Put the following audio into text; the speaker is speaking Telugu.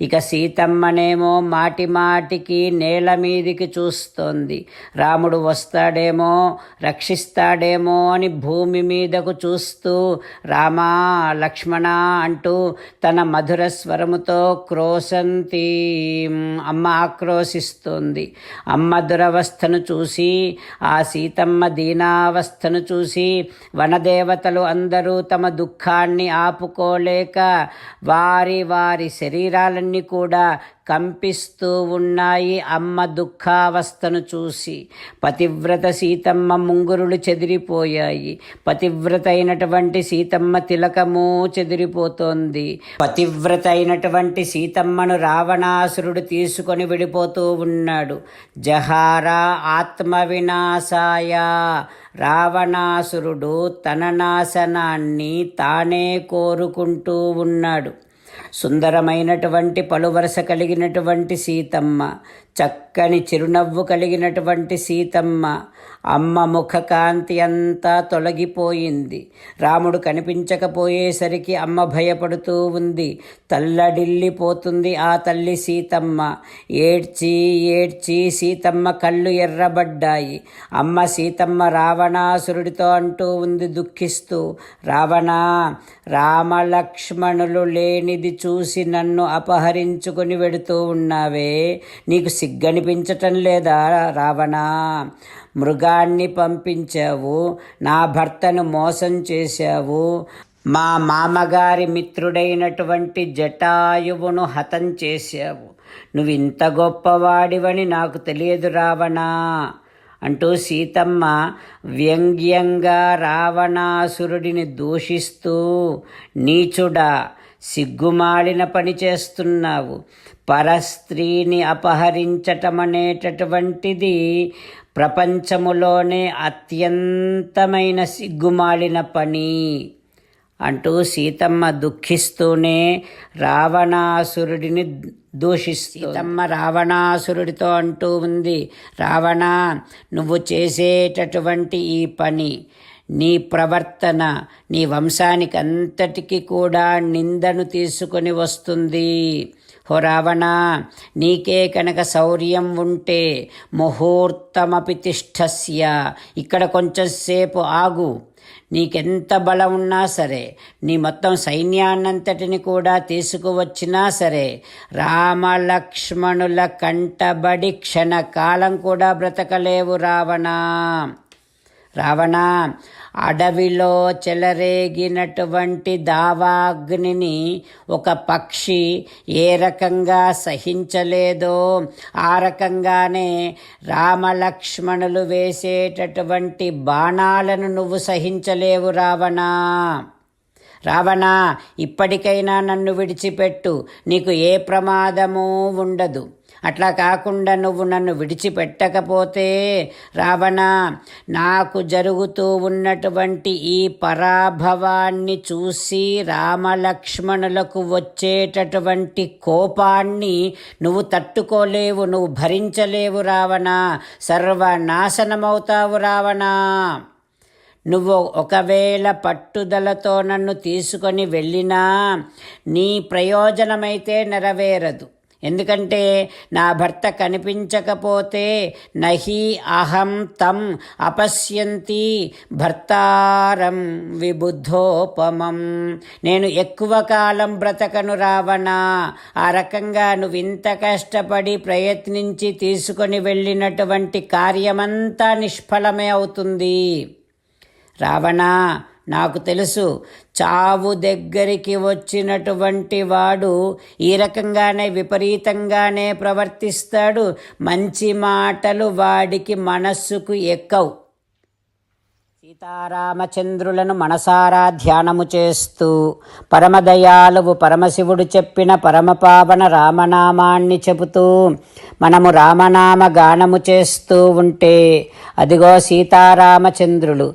ఇక సీతమ్మనేమో మాటి మాటికి నేల మీదికి చూస్తోంది. రాముడు వస్తాడేమో రక్షిస్తాడేమో అని భూమి మీదకు చూస్తూ రామా లక్ష్మణ అంటూ తన మధుర స్వరముతో క్రోశంతి అమ్మ ఆక్రోశిస్తోంది. అమ్మ దురవస్థను చూసి ఆ సీతమ్మ దీనావస్థను చూసి వనదేవతలు అందరూ తమ దుఃఖాన్ని ఆపుకోలేక వారి వారి శరీరాలను శరీరాలన్నీ కూడా కంపిస్తూ ఉన్నాయి అమ్మ దుఃఖావస్థను చూసి. పతివ్రత సీతమ్మ ముంగురులు చెదిరిపోయాయి. పతివ్రత అయినటువంటి సీతమ్మ తిలకము చెదిరిపోతోంది. పతివ్రత అయినటువంటి సీతమ్మను రావణాసురుడు తీసుకొని విడిపోతూ ఉన్నాడు. జహారా ఆత్మ వినాశాయ రావణాసురుడు తన నాశనాన్ని తానే కోరుకుంటూ ఉన్నాడు. సుందరమైనటువంటి పలువరస కలిగినటువంటి సీతమ్మ చక్కని చిరునవ్వు కలిగినటువంటి సీతమ్మ అమ్మ ముఖ కాంతి అంతా తొలగిపోయింది. రాముడు కనిపించకపోయేసరికి అమ్మ భయపడుతూ ఉంది. తల్లడిల్లిపోతుంది ఆ తల్లి సీతమ్మ. ఏడ్చి ఏడ్చి సీతమ్మ కళ్ళు ఎర్రబడ్డాయి. అమ్మ సీతమ్మ రావణాసురుడితో అంటూ ఉంది దుఃఖిస్తూ. రావణా రామలక్ష్మణులు లేనిది చూసి నన్ను అపహరించుకుని వెడుతూ ఉన్నావే. నీకు సిగ్గనిపించటం లేదా? రావణా మృగా మృగాన్ని పంపించావు నా భర్తను మోసం చేశావు. మా మామగారి మిత్రుడైనటువంటి జటాయువును హతం చేశావు. నువ్వు ఇంత గొప్పవాడివని నాకు తెలియదు రావణా అంటూ సీతమ్మ వ్యంగ్యంగా రావణాసురుడిని దూషిస్తూ నీచుడా సిగ్గుమాలిన పని చేస్తున్నావు. పరస్త్రీని అపహరించటం అనేటటువంటిది ప్రపంచములోనే అత్యంతమైన సిగ్గుమాలిన పని అంటూ సీతమ్మ దుఃఖిస్తూనే రావణాసురుడిని దూషిస్తూ సీతమ్మ రావణాసురుడితో అంటూ ఉంది రావణ నువ్వు చేసేటటువంటి ఈ పని నీ ప్రవర్తన నీ వంశానికి అంతటికి కూడా నిందను తీసుకొని వస్తుంది. హో రావణ నీకే కనుక శౌర్యం ఉంటే ముహూర్తమపి తిష్టస్య. ఇక్కడ కొంచెం సేపు ఆగు. నీకెంత బలం ఉన్నా సరే నీ మొత్తం సైన్యాన్నంతటిని కూడా తీసుకువచ్చినా సరే రామలక్ష్మణుల కంటబడి క్షణకాలం కూడా బ్రతకలేవు రావణ. రావణ అడవిలో చెలరేగినటువంటి దావాగ్నిని ఒక పక్షి ఏ రకంగా సహించలేదో ఆ రకంగానే రామలక్ష్మణులు వేసేటటువంటి బాణాలను నువ్వు సహించలేవు రావణ. రావణ ఇప్పటికైనా నన్ను విడిచిపెట్టు. నీకు ఏ ప్రమాదము ఉండదు. అట్లా కాకుండా నువ్వు నన్ను విడిచిపెట్టకపోతే రావణ నాకు జరుగుతూ ఉన్నటువంటి ఈ పరాభవాన్ని చూసి రామలక్ష్మణులకు వచ్చేటటువంటి కోపాన్ని నువ్వు తట్టుకోలేవు నువ్వు భరించలేవు రావణ. సర్వనాశనమవుతావు రావణ. నువ్వు ఒకవేళ పట్టుదలతో నన్ను తీసుకొని వెళ్ళినా నీ ప్రయోజనమైతే నెరవేరదు. ఎందుకంటే నా భర్త కనిపించకపోతే నహి అహం తం అపశ్యంతి భర్తారం విబుద్ధోపమం. నేను ఎక్కువ కాలం బ్రతకను రావణా. ఆ రకంగా నువ్వు ఇంత కష్టపడి ప్రయత్నించి తీసుకొని వెళ్ళినటువంటి కార్యమంతా నిష్ఫలమే అవుతుంది. రావణా నాకు తెలుసు చావు దగ్గరికి వచ్చినటువంటి వాడు ఈ రకంగానే విపరీతంగానే ప్రవర్తిస్తాడు. మంచి మాటలు వాడికి మనస్సుకు ఎక్కవు. సీతారామచంద్రులను మనసారా ధ్యానము చేస్తూ పరమదయాలువు పరమశివుడు చెప్పిన పరమపావన రామనామాన్ని చెబుతూ మనము రామనామ గానము చేస్తూ ఉంటే అదిగో సీతారామచంద్రులు